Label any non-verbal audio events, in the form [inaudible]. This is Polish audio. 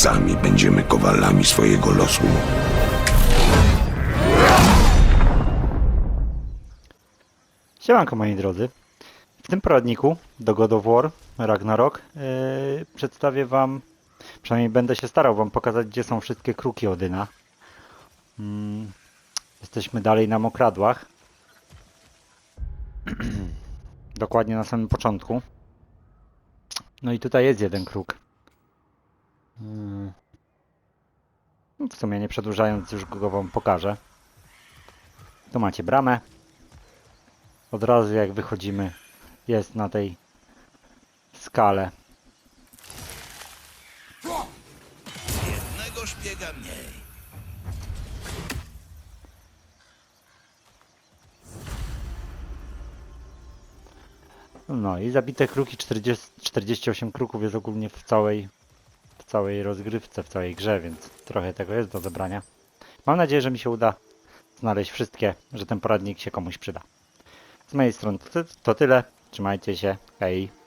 Sami będziemy kowalami swojego losu. Siemanko moi drodzy. W tym poradniku do God of War Ragnarok yy, przedstawię wam, przynajmniej będę się starał wam pokazać, gdzie są wszystkie kruki Odyna. Mm, jesteśmy dalej na mokradłach. [clears throat] Dokładnie na samym początku. No i tutaj jest jeden kruk. Yy. No W sumie nie przedłużając już go wam pokażę. Tu macie bramę. Od razu jak wychodzimy jest na tej skale. Jednego szpiega mniej. No i zabite kruki 40, 48 kruków jest ogólnie w całej w całej rozgrywce, w całej grze, więc trochę tego jest do zebrania. Mam nadzieję, że mi się uda znaleźć wszystkie, że ten poradnik się komuś przyda. Z mojej strony to, to tyle. Trzymajcie się. Hej.